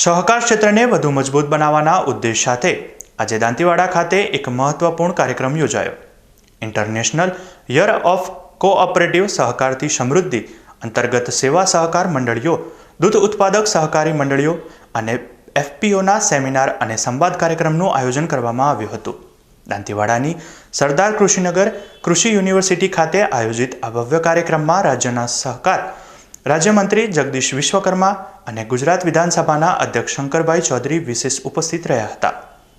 સહકાર ક્ષેત્રને વધુ મજબૂત બનાવવાના ઉદ્દેશ સાથે આજે દાંતીવાડા ખાતે એક મહત્વપૂર્ણ કાર્યક્રમ યોજાયો. ઇન્ટરનેશનલ યર ઓફ કોઓપરેટિવ સહકારથી સમૃદ્ધિ અંતર્ગત સેવા સહકાર મંડળીઓ, દૂધ ઉત્પાદક સહકારી મંડળીઓ અને એફપીઓના સેમિનાર અને સંવાદ કાર્યક્રમનું આયોજન કરવામાં આવ્યું હતું. દાંતીવાડાની સરદાર કૃષિનગર કૃષિ યુનિવર્સિટી ખાતે આયોજિત આ ભવ્ય કાર્યક્રમમાં રાજ્યના સહકાર રાજ્યમંત્રી જગદીશ વિશ્વકર્મા અને ગુજરાત વિધાનસભાના અધ્યક્ષ શંકરભાઈ ચૌધરી વિશેષ ઉપસ્થિત રહ્યા હતા.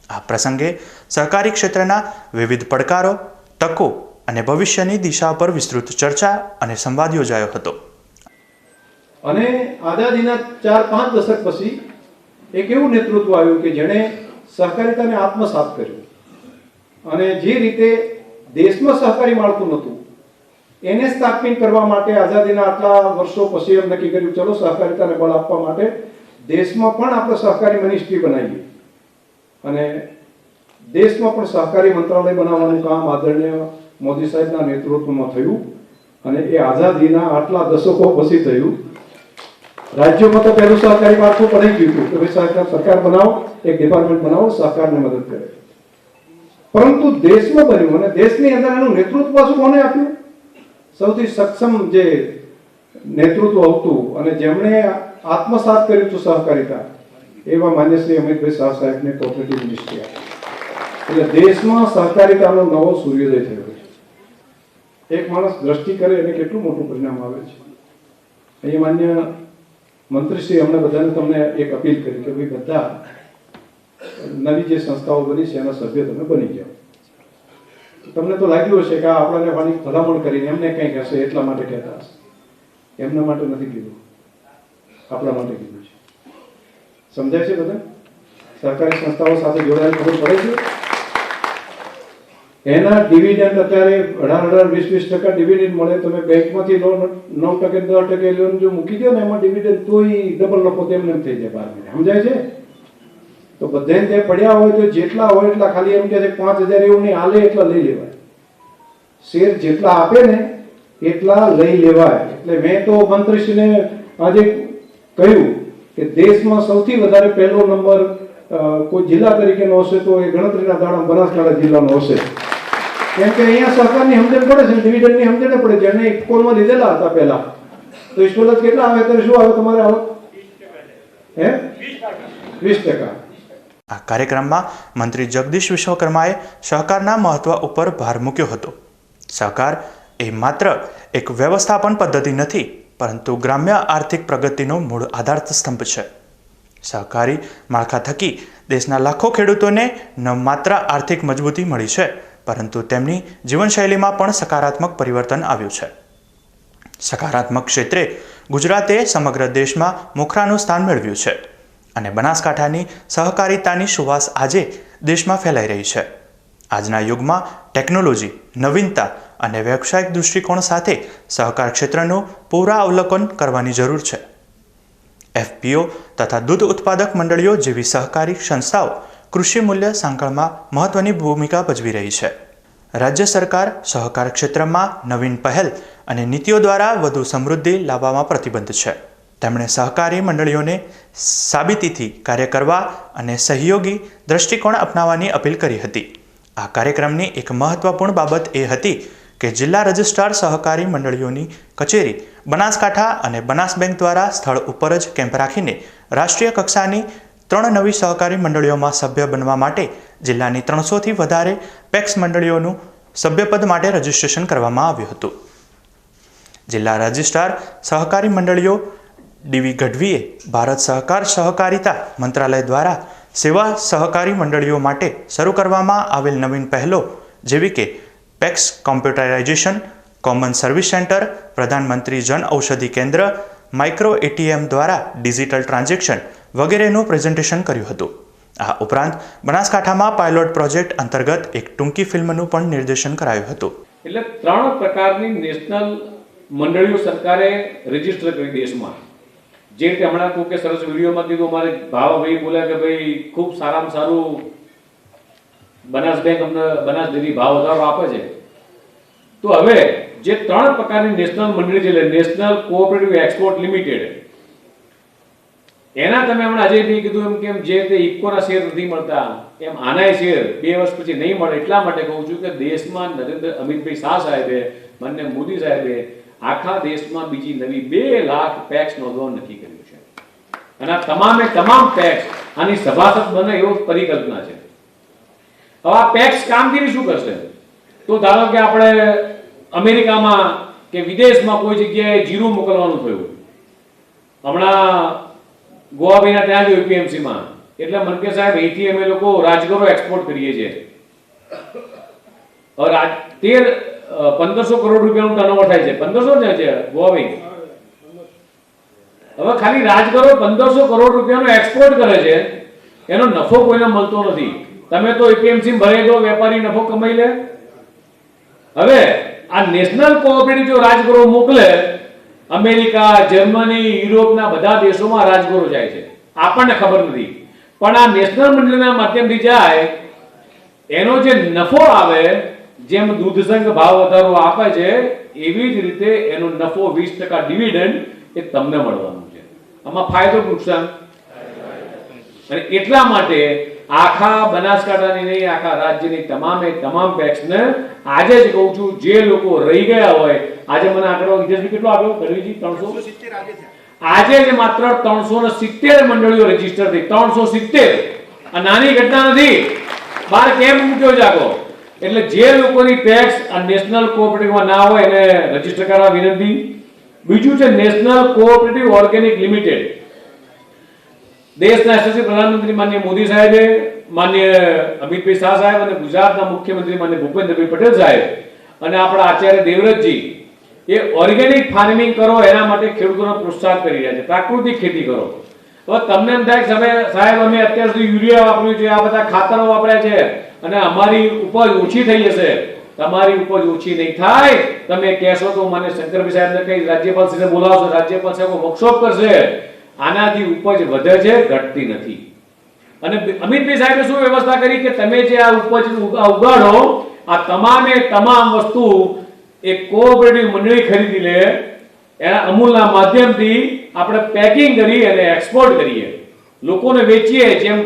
આ પ્રસંગે સહકારી ક્ષેત્રના વિવિધ પડકારો, તકો અને ભવિષ્યની દિશા પર વિસ્તૃત ચર્ચા અને સંવાદ યોજાયો હતો. અને આઝાદીના ચાર પાંચ દશક પછી એક એવું નેતૃત્વ આવ્યું કે જેણે સહકારિતાને આત્મસાત કર્યું. અને જે રીતે દેશમાં સહકારી માળખું નહોતું એને સ્થાપિત કરવા માટે આઝાદીના આટલા વર્ષો પછી એમ નક્કી કર્યું, ચલો, સહકારિતાને બળ આપવા માટે દેશમાં પણ આપણે સહકારી મિનિસ્ટ્રી બનાવીએ. અને દેશમાં પણ સહકારી મંત્રાલય બનાવવાનું કામ આદરણીય મોદી સાહેબના નેતૃત્વમાં થયું અને એ આઝાદીના આટલા દશકો પછી થયું. રાજ્યોમાં તો પહેલું સહકારી માળખું બનાવી ગયું હતું કે ભાઈ સરકાર બનાવો, એક ડિપાર્ટમેન્ટ બનાવો સહકારને મદદ કરે. પરંતુ દેશમાં બન્યું અને દેશની અંદર એનું નેતૃત્વ પાછું કોને આપ્યું? સૌથી સક્ષમ જે નેતૃત્વ હતું અને જેમણે આત્મસાત કર્યું હતું સહકારિતા, એવા માન્ય શ્રી અમિતભાઈ શાહ સાહેબને કોઓપરેટિવ મિનિસ્ટ્રી એટલે દેશમાં સહકારિતાનો નવો સૂર્યોદય થયો છે. એક માણસ દ્રષ્ટિ કરે એને કેટલું મોટું પરિણામ આવે છે. અહીંયા માન્ય મંત્રીશ્રી અમને બધાને તમને એક અપીલ કરી કે ભાઈ બધા નવી જે સંસ્થાઓ બની છે, એના સભ્ય તમે બની જાઓ. તમને તો લાગ્યું હશે કે આ આપણને વાણી ભલામણ કરીને એમને કંઈક હશે એટલા માટે કહેતા હશે. એમના માટે નથી કીધું. આપણા માટે કીધું છે. સમજાય છે બધા? સરકારી સંસ્થાઓ સાથે જોડાયેલ ખબર પડે છે? એના ડિવિડન્ડ અત્યારે અઢાર અઢાર, વીસ વીસ ટકા ડિવિડન્ડ મળે. તમે બેંકમાંથી લોન નવ ટકે, દસ ટકે લોન જો મૂકી દો ને એમાં ડિવિડન્ડ તોય ડબલ નફો તેમને થઈ જાય બાર મહિને. સમજાય છે? તો બધે જે પડ્યા હોય તો જેટલા હોય એટલા ખાલી એમ કે છે પાંચ હજાર એવું નહીં, આલે એટલા લઈ લેવાય. શેર જેટલા આપે ને, એટલા લઈ લેવાય. એટલે મેં તો મંત્રીશ્રીને આજે કહ્યું કે દેશમાં સૌથી વધારે પહેલો નંબર કોઈ જિલ્લા તરીકેનો હશે તો એ ગણતરીના દાડા બનાસકાંઠા જિલ્લાનો હશે. કેમ કે અહીંયા સરકારની સમજણ પડે છે ડિવિડન્ડની સમજણ પડે છે. એને ઇફકોરમાં લીધેલા હતા પહેલા. તો ઈશ્વરત કેટલા આવે ત્યારે શું આવે તમારે આવો? હે? વીસ ટકા. આ કાર્યક્રમમાં મંત્રી જગદીશ વિશ્વકર્માએ સહકારના મહત્વ ઉપર ભાર મૂક્યો હતો. સહકાર એ માત્ર એક વ્યવસ્થાપન પદ્ધતિ નથી, પરંતુ ગ્રામ્ય આર્થિક પ્રગતિનો મૂળ આધાર સ્તંભ છે. સહકારી માળખા થકી દેશના લાખો ખેડૂતોને ન માત્ર આર્થિક મજબૂતી મળી છે, પરંતુ તેમની જીવનશૈલીમાં પણ સકારાત્મક પરિવર્તન આવ્યું છે. સકારાત્મક ક્ષેત્રે ગુજરાતે સમગ્ર દેશમાં મોખરાનું સ્થાન મેળવ્યું છે. અને બનાસકાંઠાની સહકારિતાની સુવાસ આજે દેશમાં ફેલાઈ રહી છે. આજના યુગમાં ટેકનોલોજી, નવીનતા અને વ્યવસાયિક દૃષ્ટિકોણ સાથે સહકાર ક્ષેત્રનું પૂરા અવલોકન કરવાની જરૂર છે. એફપીઓ તથા દૂધ ઉત્પાદક મંડળીઓ જેવી સહકારી સંસ્થાઓ કૃષિ મૂલ્ય સાંકળમાં મહત્વની ભૂમિકા ભજવી રહી છે. રાજ્ય સરકાર સહકાર ક્ષેત્રમાં નવીન પહેલ અને નીતિઓ દ્વારા વધુ સમૃદ્ધિ લાવવામાં પ્રતિબદ્ધ છે. તેમણે સહકારી મંડળીઓને સાબિતીથી કાર્ય કરવા અને સહયોગી દ્રષ્ટિકોણ અપનાવવાની અપીલ કરી હતી. આ કાર્યક્રમની એક મહત્વપૂર્ણ બાબત એ હતી કે જિલ્લા રજિસ્ટ્રાર સહકારી મંડળીઓની કચેરી બનાસકાંઠા અને બનાસ બેંક દ્વારા સ્થળ ઉપર જ કેમ્પ રાખીને રાષ્ટ્રીય કક્ષાની ત્રણ નવી સહકારી મંડળીઓમાં સભ્ય બનવા માટે જિલ્લાની ત્રણસોથી વધારે પેક્સ મંડળીઓનું સભ્યપદ માટે રજીસ્ટ્રેશન કરવામાં આવ્યું હતું. જિલ્લા રજિસ્ટ્રાર સહકારી મંડળીઓ ડીવી ગઢવીએ ભારત સહકાર સહકારિતા મંત્રાલય દ્વારા સેવા સહકારી મંડળીઓ માટે શરૂ કરવામાં આવેલ નવીન પહેલો, જેવી કે PACS computerization, common service centre, Pradhan Mantri Jan Aushadhi Kendra, micro ATM દ્વારા ડિજિટલ ટ્રાન્ઝેક્શન વગેરેનું પ્રેઝન્ટેશન કર્યું હતું. આ ઉપરાંત બનાસકાંઠામાં પાયલોટ પ્રોજેક્ટ અંતર્ગત એક ટૂંકી ફિલ્મનું પણ નિર્દેશન કરાયું હતું. એટલે ત્રણ પ્રકારની નેશનલ મંડળીઓ સરકારે રજિસ્ટર કરી દેશમાં. જે રીતે હમણાં કોકે સરસ વિડીયોમાં કીધું, અમારે ભાવાભાઈ બોલ્યા કે ભાઈ, ખૂબ સારામાં સારું બનાસ બેંક અમને બનાસ ડેરી ભાવ વધારો આપે છે. તો હવે જે ત્રણ પ્રકારની નેશનલ મંડળી છે નેશનલ કોઓપરેટિવ એક્સપોર્ટ લિમિટેડ, એના તમે હમણાં અજયભાઈ કીધું એમ કેમ જે તે ઇફકોના શેર નથી મળતા, એમ આનાય શેર બે વર્ષ પછી નહીં મળે, એટલા માટે કહું છું કે દેશમાં નરેન્દ્ર અમિતભાઈ શાહ સાહેબે માન્ય મોદી સાહેબે આખા દેશમાં બીજી નવી બે લાખ પેક્સ નોંધવાનું નક્કી કર્યું છે. અને આ તમામે તમામ પેક્સ આની સભાસદ બને એવો પરિકલ્પના છે. હવે આ પેક્સ કામગીરી શું કરશે? તો ધારો કે આપણે અમેરિકામાં કે વિદેશમાં કોઈ જગ્યાએ જીરું મોકલવાનું થયું. હમણાં ગોવાભાઈના ત્યાં જ યુપીએમસીમાં એટલે મનકે સાહેબ અહીંથી અમે લોકો રાજગરો એક્સપોર્ટ કરીએ છીએ હવે તેર પંદરસો કરોડ રૂપિયાનું ટર્નઓવર થાય છે. પંદરસો ને છે ગોવિંગ હવે ખાલી રાજગરો પંદરસો કરોડ રૂપિયાનો એક્સપોર્ટ કરે છે. એનો નફો કોઈને મળતો નથી. તમે તો એપીએમસી ભરે દો વેપારી નફો કમાઈ લે. હવે આ નેશનલ કોઓપરેટિવ જો રાજગરો મોકલે, અમેરિકા, જર્મની, યુરોપના બધા દેશોમાં રાજગરો જાય છે. આપણને ખબર નથી. પણ આ નેશનલ મંડળના માધ્યમથી જાય, એનો જે નફો આવે જેમ દૂધ સંઘ ભાવ વધારો આપે છે એવી જ રીતે એનો નફો વીસ ટકા ડિવિડન્ડ એ તમને મળવાનું છે. આમાં ફાયદો નુકસાન? અને એટલા માટે આખા બનાસકાંઠાની નહીં આખા રાજ્યની તમામે તમામ પેક્સને આજે જ કહું છું જે લોકો રહી ગયા હોય આજે મને આંકડો હિતેશભાઈ કેટલો આવ્યો ગઢવીજી ત્રણસો? આજે જ માત્ર ત્રણસો ને સિત્તેર મંડળીઓ રજિસ્ટર થઈ. ત્રણસો સિત્તેર. આ નાની ઘટના નથી. બાર કેમ મૂક્યો જાગો એટલે જે લોકોની ટેક્સ આ નેશનલ કોઓપરેટિવમાં ના હોય એને રજિસ્ટર કરવા વિનંતી. બીજું છે નેશનલ કોઓપરેટિવ ઓર્ગેનિક લિમિટેડ દેશના યશસ્વી પ્રધાનમંત્રી માન્ય મોદી સાહેબે, માન્ય અમિતભાઈ શાહ સાહેબ અને ગુજરાતના મુખ્યમંત્રી માન્ય ભૂપેન્દ્રભાઈ પટેલ સાહેબ અને આપણા આચાર્ય દેવવ્રતજી એ ઓર્ગેનિક ફાર્મિંગ કરો, એના માટે ખેડૂતોને પ્રોત્સાહન કરી રહ્યા છે. પ્રાકૃતિક ખેતી કરો. હવે તમને એમ થાય કે સાહેબ સાહેબ, અમે અત્યાર સુધી યુરિયા વાપર્યું છે, આ બધા ખાતરો વાપર્યા છે અને અમારી ઉપજ ઓછી થઈ જશે. તમારી ઉપજ ઓછી નહીં થાય. તમે કહેશો તો મને શંકરભાઈ સાહેબને કઈ રાજ્યપાલ શ્રીને બોલાવશો. રાજ્યપાલ સાહેબ વર્કશોપ કરશે. આનાથી ઉપજ વધે છે, ઘટતી નથી. અને અમિતભાઈ સાહેબે શું વ્યવસ્થા કરી કે તમે જે આ ઉપજ ઉગાડો, આ તમામે તમામ વસ્તુ એક કોઓપરેટિવ મંડળી ખરીદી લે. એના અમૂલના માધ્યમથી આપણે પેકિંગ કરી અને એક્સપોર્ટ કરીએ. લોકોને વેચીએ જેમ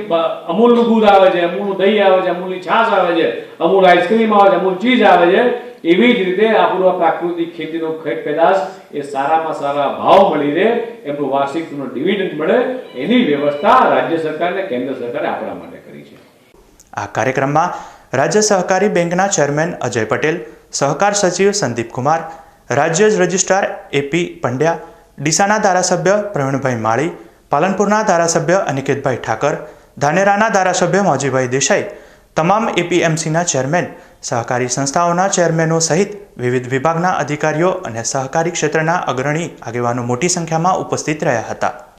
અમૂલનું દૂધ આવે છે, અમૂલનું દહીં આવે છે, અમૂલની છાશ આવે છે, અમૂલ આઈસ્ક્રીમ આવે છે, અમૂલ ચીઝ આવે છે, એવી જ રીતે આપણું આ પ્રાકૃતિક ખેતીનો ખેત પેદાશ એ સારામાં સારા ભાવ મળી રહે, એમનું વાર્ષિક ડિવિડન્ડ મળે, એની વ્યવસ્થા રાજ્ય સરકાર અને કેન્દ્ર સરકારે આપણા માટે કરી છે. આ કાર્યક્રમમાં રાજ્ય સહકારી બેંકના ચેરમેન અજય પટેલ, સહકાર સચિવ સંદીપ કુમાર રાજ્ય રજિસ્ટ્રાર એપી પંડ્યા, ડીસાના ધારાસભ્ય પ્રવીણભાઈ માળી, પાલનપુરના ધારાસભ્ય અનિકેતભાઈ ઠાકર, ધાનેરાના ધારાસભ્ય મોજીભાઈ દેસાઈ, તમામ એપીએમસીના ચેરમેન, સહકારી સંસ્થાઓના ચેરમેનો સહિત વિવિધ વિભાગના અધિકારીઓ અને સહકારી ક્ષેત્રના અગ્રણી આગેવાનો મોટી સંખ્યામાં ઉપસ્થિત રહ્યા હતા.